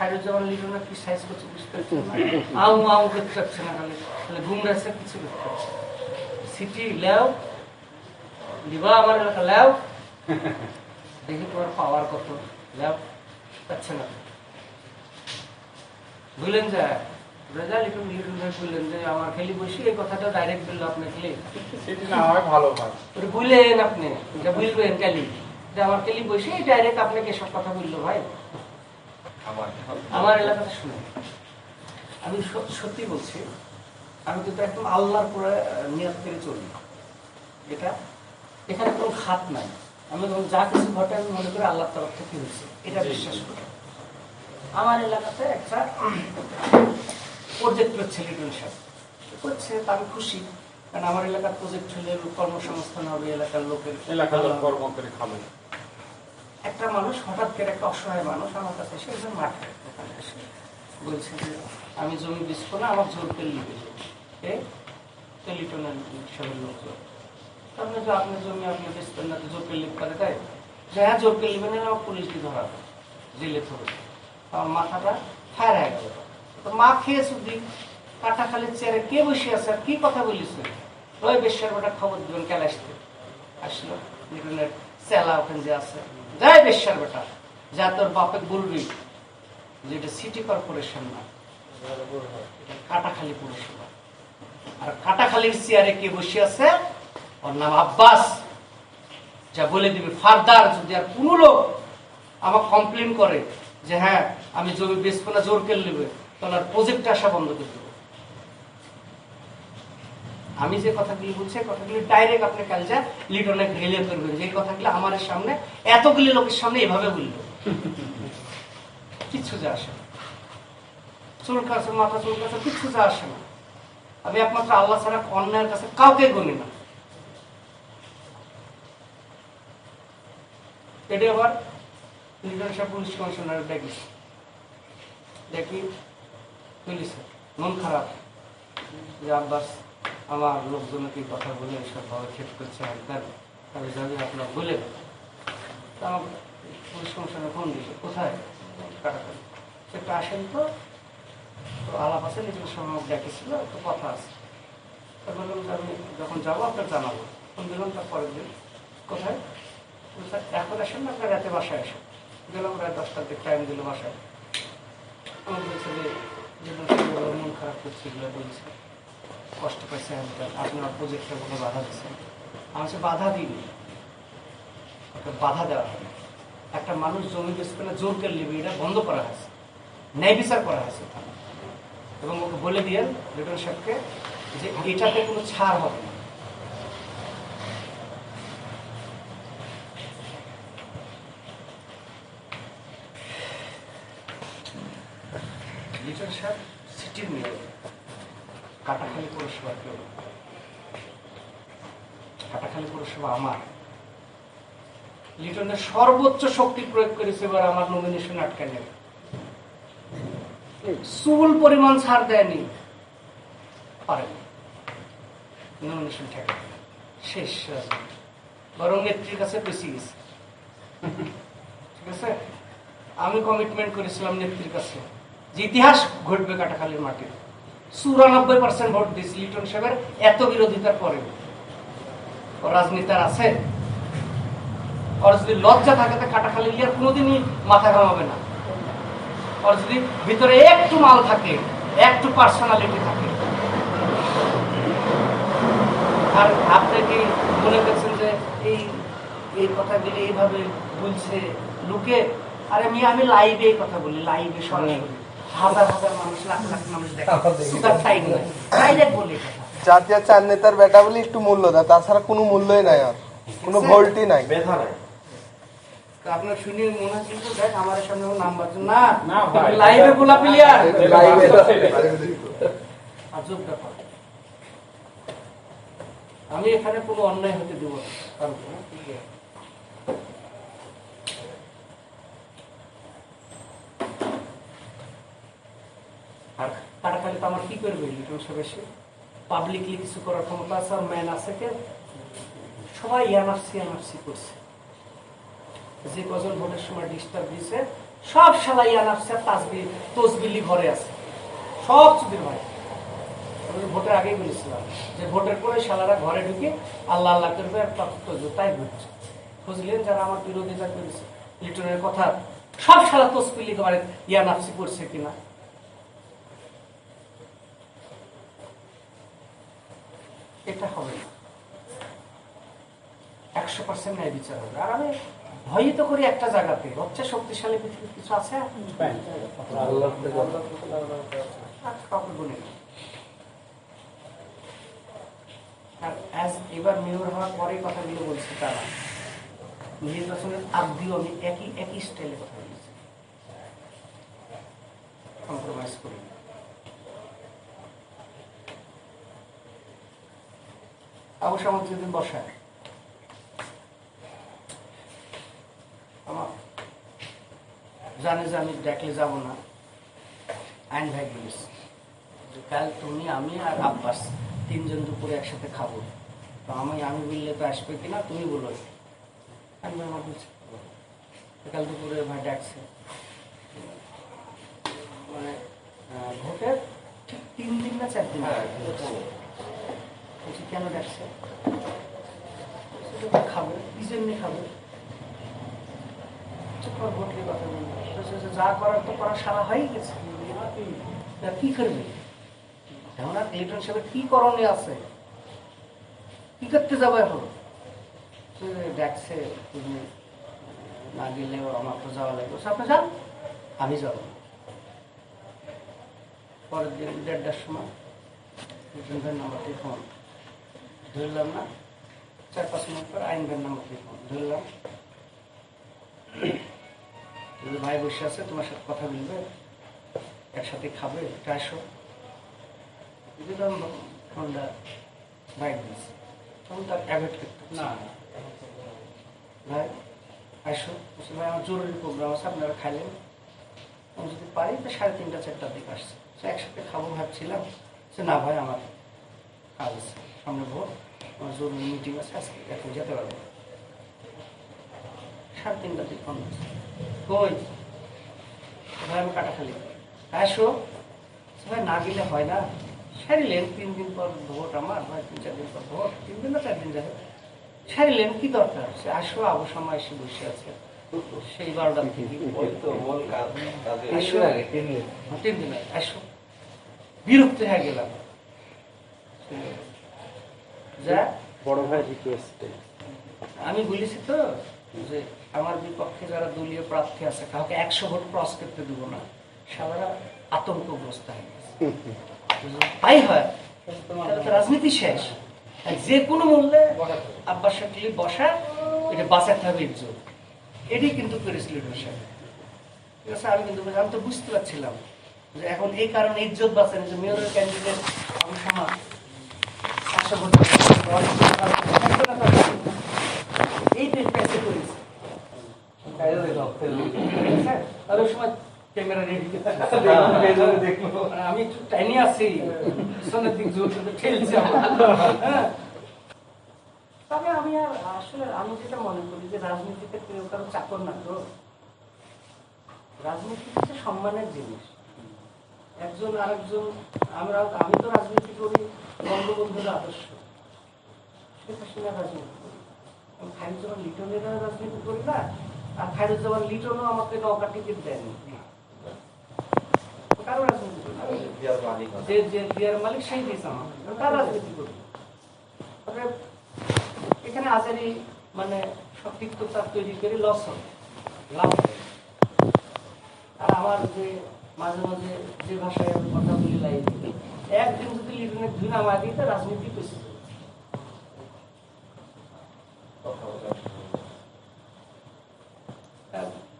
খায়রুজ্জামান লিটনের কি সাইজ করছে বুঝতে পারছি আউ আউ করতে পারছে না খালি খালি গুমরাছে কিছু করতে পারছে সিটি লেও দিবা আমার এলাকা লেও দেখি তোমার পাওয়ার কত লেও পাচ্ছে না বুঝলেন যে রেজা লিটন লিটন ভাই বললেন যে আমার খালি বসে এই কথাটা ডাইরেক্ট বলল আপনি খালি সেটি না হয় ভালো হয় বুঝলেন আপনি এটা বুঝবেন যে আমার কালি বসে ডাইরেক্ট আপনাকে এসব কথা বলল ভাই আমার শুনে। আমি সত্যি বলছি আমি কিন্তু একদম আল্লাহর পরে নিয়াত করে চলি। এটা এখানে কোনো খাত নাই। আমি যখন যা কিছু ঘটে আমি মনে করি আল্লাহর তরফ থেকে হয়েছে। এটা বিশ্বাস করি। আমার এলাকাতে একটা প্রজেক্ট হচ্ছে লিটন সাহেব করছে? আমি খুশি। কারণ আমার এলাকার প্রজেক্ট হলে কর্মসংস্থান হবে এলাকার লোকের এলাকার কর্ম করে খাবে। একটা মানুষ হঠাৎ করে একটা অসহায় মানুষ আমার কাছে এসে একজন মাঠে ওখানে এসে বলছে যে, আমি জমি বেচবো না, আমার জোর করে লিখে এ? টেলিটনের হিসাবের লোকজন মানে যে আপনার জমি আপনি বেচতেন না, তো জোর করে করে তাই? যে হ্যাঁ জোর করে লিখবেন না, আমার পুলিশকে ধরা হবে, জেলে ধরে। আমার মাথাটা ফায়ার হয়ে গেল। তো মা খেয়ে শুধু, কাটা খালি চেয়ারে কে বসে আছে, আর কি কথা বলিস ওই বেশ্যার বেটা খবর দিবেন কেন আসতে আসলো চেলা ওখানে যে আছে। যাই বেশ্যার বেটা, যা তোর বাপে বলবি যে এটা সিটি কর্পোরেশন না কাটাখালী পৌরসভা। আর কাটাখালীর চেয়ারে কে বসে আছে? ওর নাম আব্বাস। যা বলে দিবি, ফার্দার, যদি আর কোনো লোক আমার কমপ্লেন করে যে হ্যাঁ আমি জমি বেচবো না, জোর কেল নেবে, তাহলে আর প্রজেক্ট আসা বন্ধ করে দেবো। আমি যে কথাগুলি বলছি কথাগুলি ডাইরেক্ট আপনি কাল যা লিটনে রিলে করবেন যে কথাগুলি আমার সামনে, এতগুলি লোকের সামনে এভাবে বলল কিচ্ছু যা আসে না। চুলকাছে মাথা চুলকাছে কিচ্ছু যা আসে না। আমি একমাত্র আল্লাহ ছাড়া অন্যায়ের কাছে কাউকে গণি না। এটি আবার লিটন সাহেব পুলিশ কমিশনার ডাকি দেখি পুলিশে মন খারাপ। যে আব্বাস আমার লোকজনকে কথা বলে এসব ক্ষেপ করছে তার তবে যাবে আপনার বলে আমার কমিশনার ফোন দিয়েছে, কোথায়? কাটাকাটি সেটা আসেন তো তো আলাপ আছে, নিজের সময় ডেকেছিল তো কথা আছে। তা বললাম যে আমি যখন যাব আপনার জানাব। ফোন দিলাম, তার পরের দিন। কোথায়? এখন আসেন না, আপনার রাতে বাসায় আসেন। গেলাম রাত দশটার দিক, টাইম দিল বাসায়। আমার বলছে যে মন খারাপ করছে বলছে। কষ্ট পাইছে আপনার প্রজেক্টে কোনো বাধা দিচ্ছেন আমি বাধা দিইনি। ওকে, বাধা দেওয়া হয় একটা মানুষ জমি বেচতে না জোর করে নেবে এটা বন্ধ করা হয়েছে। ন্যায় বিচার করা হয়েছে এবং ওকে বলে দিয়েন লিটন সাহেবকে যে এটাতে কোনো ছাড় হবে না। লিটন সাহেব সিটির মেয়ে কাটাখালী পৌরসভা কেউ। কাটাখালী পৌরসভা আমার। লিটনের সর্বোচ্চ শক্তি প্রয়োগ করেছে এবার আমার নমিনেশন আটকে নেবে চুল পরিমাণ ছাড় দেয়নি। পারেনি। নমিনেশন ঠেকে শেষ। বরং নেত্রীর কাছে বেশি গেছে। ঠিক আছে? আমি কমিটমেন্ট করেছিলাম নেত্রীর কাছে। যে ইতিহাস ঘটবে কাটাখালীর মাটি চুরানব্বই পার্সেন্ট ভোট দিয়েছি লিটন সাহেবের এত বিরোধিতার পরে ও রাজনীতার আছে। ওর যদি লজ্জা থাকে, তো কাটাখালী লিয়ার কোনোদিনই মাথা ঘামাবে না। ওর যদি ভিতরে একটু মাল থাকে, একটু পার্সোনালিটি থাকে। আর আপনি কি মনে করছেন যে এই এই কথাগুলি এইভাবে বলছে লোকে? আরে আমি আমি লাইভে এই কথা বলি লাইভে সরাসরি। হাজার হাজার মানুষ লাখ লাখ মানুষ দেখে। সুতার টাইম নাই ডাইরেক্ট বলি। জাতীয় চার নেতার বেটা বলে একটু মূল্য দেয় তাছাড়া কোনো মূল্যই নাই আর। কোনো ভোল্টই নাই। ব্যথা নাই। আপনার শুনে মনে হচ্ছে তো দেখ আমার সামনে নাম্বার না। না লাইভে গোলা প্লেয়ার লাইভে আজব ব্যাপার। আমি এখানে কোনো অন্যায় হতে দেবো না কারোকে, হ্যাঁ? আর করবে? লিটন সব এসে পাবলিকলি কিছু করার ক্ষমতা আছে আর ম্যান আছে কে? সবাই এনআরসি এনআরসি করছে। যে কজন ভোটের সময় ডিস্টার্ব দিছে, সব শালা ইয়া নাফসে তাসবি তসবিলি ঘরে আছে। সব চুদির ভাই ভোটের আগেই বলেছিলাম যে ভোটের পরে শালারা ঘরে ঢুকে আল্লাহ আল্লাহ করবে, আর তাই ঘুরছে। বুঝলেন যারা আমার বিরোধিতা করেছে, লিটনের কথা, সব শালা তসবিলি ঘরে ইয়া নাফসি করছে কিনা? এটা হবে। না একশো পার্সেন্ট ন্যায় বিচার হবে। আর আমি ভয়ই তো করি একটা জায়গাতে। হচ্ছে শক্তিশালী পৃথিবীর কিছু আছে? as এবার মেয়র হওয়ার পরে কথাগুলো বলছি তারা। নির্বাচনের আমি একই একই স্টাইলে কথা বলেছি। কম্প্রোমাইজ করি অবশ্য আমার যেদিন বসায় আমার জানে যে আমি ডাকলে যাব না আইন ভাই বলিস যে কাল তুমি আমি আর আব্বাস তিনজন দুপুরে একসাথে খাব। তো আমি আমি বললে তো আসবে কিনা, তুমি বলো। আমি আমার বলছি কাল দুপুরে ভাই ডাকছে। মানে ভোটের ঠিক তিন দিন না চার দিন। বলছি কেন ডাকছে খাব কি জন্য খাব। নিয়ে কথা বলব যা করার তো করা সারা হয়ে গেছে। কি করবে? এখন সাহেবের কি আছে? কি করতে যাব এখন? ডাকছে তুমি না গেলেও আমার তো যাওয়া লাগবে। আপনি যান, আমি যাব। পরের দিন দেড়টার সময় লিটন নাম্বারটি ফোন ধরলাম না চার পাঁচ মিনিট পর আইন ভাইয়ের নাম্বারটি ধরলাম। ভাই বসে আছে তোমার সাথে কথা বলবে একসাথে খাবে এটা দিলাম ফোনটা বাইক দিয়েছে তখন তার অ্যাভয়েড করতে না। ভাই আসো। বলছে, ভাই আমার জরুরি প্রোগ্রাম আছে আপনারা খাইলেন। আমি যদি পারি তো সাড়ে তিনটা চারটার দিকে আসছে। সে একসাথে খাব ভাবছিলাম। সে না ভাই আমার কাজ আছে। সামনে ভোট আমার জরুরি মিটিং আছে আজকে এখন যেতে পারব। সাড়ে তিনটার দিকে ফোন কই? ভাই আমি কাটাখালি আসো। ভাই না গেলে হয় না। সারিলেন তিন দিন পর ভোট আমার। ভাই তিন চার দিন পর ভোট। তিন দিন না চার দিন যাবে। সারিলেন কি দরকার? সে আসো আবু সময় এসে বসে আছে। সেই বারোটা থেকে। আসো। তিন দিন আগে, আসো। বিরক্ত হয়ে গেলাম। যা বড় ভাই রিকোয়েস্টে আমি বলেছি তো যে আমার বিপক্ষে যারা দলীয় প্রার্থী আছে কাউকে একশো ভোট ক্রস করতে দেবো না। সবারা আতঙ্কগ্রস্ত হয়ে গেছে। তাই হয়। রাজনীতি শেষ। যে কোনো মূল্যে আব্বাস শাকলি বসা এটা বাঁচাতে হবে ইজ্জত এটাই কিন্তু ঠিক আছে আমি কিন্তু আমি তো বুঝতে পারছিলাম যে এখন এই কারণে ইজ্জত বাঁচানো যে মেয়রের ক্যান্ডিডেট আমি সমাজ একশো ভোট তবে আমি আর আসলে আমি যেটা মনে করি যে রাজনীতিতে কেউ কারও চাকর না তো রাজনীতি হচ্ছে সম্মানের জিনিস একজন আরেকজন আমরা আমি তো রাজনীতি করি, বঙ্গবন্ধুর আদর্শ। হাসিনা রাজনীতি খায়রুজ্জামান লিটনের রাজনীতি করি না আর খায়রুজ্জামান লিটনও আমাকে নৌকা টিকিট দেয়নি। কারও রাজনীতি করি যে যে বিয়ার মালিক সেই দিয়েছে আমাকে। তার রাজনীতি করি এখানে আজারি মানে তৈরি করে লস হবে। লাভ আর আমার যে মাঝে মাঝে যে ভাষায় আমি কথা বলি একদিন যদি লিটনের দুই নামা দিতে রাজনীতি পেছে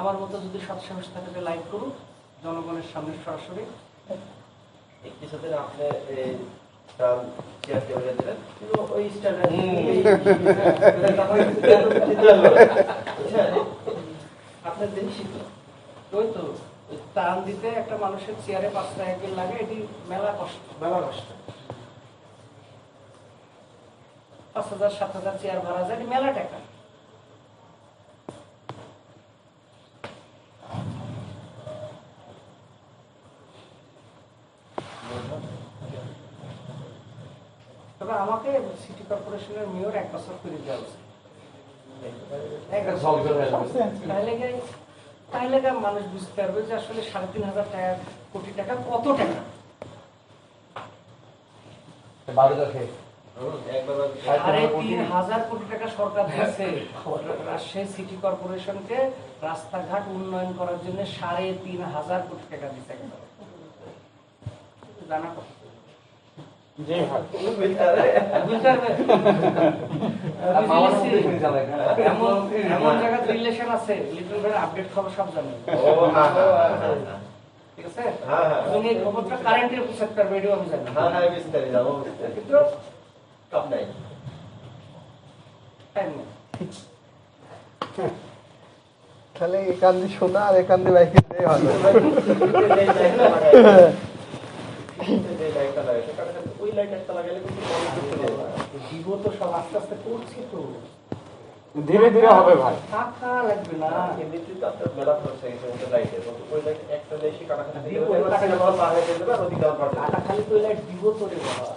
আমার মতো যদি সৎসাহস থাকে লাইভ করুক, জনগণের সামনে সরাসরি। আপনি আপনার ওই তো দিতে একটা মানুষের চেয়ারে পাঁচটা একদিন লাগে, এটি মেলা কষ্ট কষ্ট। পাঁচ হাজার, সাত হাজার চেয়ার ভাড়া যায় মেলা টাকা। তবে আমাকে সিটি কর্পোরেশনের মেয়র এক বছর করে দেওয়া উচিত। তাহলে কি- মানুষ বুঝতে পারবে যে আসলে সাড়ে তিন হাজার টাকা কোটি টাকা কত টাকা সাড়ে তিন হাজার কোটি টাকা সরকার দিয়েছে রাজশাহী সিটি কর্পোরেশনকে রাস্তাঘাট উন্নয়ন করার জন্য সাড়ে তিন হাজার কোটি টাকা দিচ্ছে একবার। জানা কথা। জি ভাই বুঝতে এমন এমন জায়গায় রিলেশন আছে লিটল ভাই আপডেট খবর সব জানেন ও হ্যাঁ হ্যাঁ হ্যাঁ, ঠিক আছে? হ্যাঁ, হ্যাঁ। তুমি খবরটা কারেন্টে পৌঁছাতে পারবে এটাও আমি জানি। হ্যাঁ হ্যাঁ বিস্তারিত যাব কিন্তু কাপ নাই তাহলে এখান দিয়ে শোনা আর এখান দিয়ে বাইকে দিয়ে ভালো ওই লাইট একটা লাগাইলে কিন্তু। দিব তো সব আস্তে আস্তে করছে তো। ধীরে ধীরে হবে ভাই। টাকা লাগবে না। এমনিতেই তো আপনার মেলা খরচ হয়ে গেছে লাইটে। ওই লাইট একটা বেশি কাটাকাটি দিব, দিলে এবার পার হয়ে যাবে আর ওদিকে হয়ে খালি তো লাইট দিব তো রে বাবা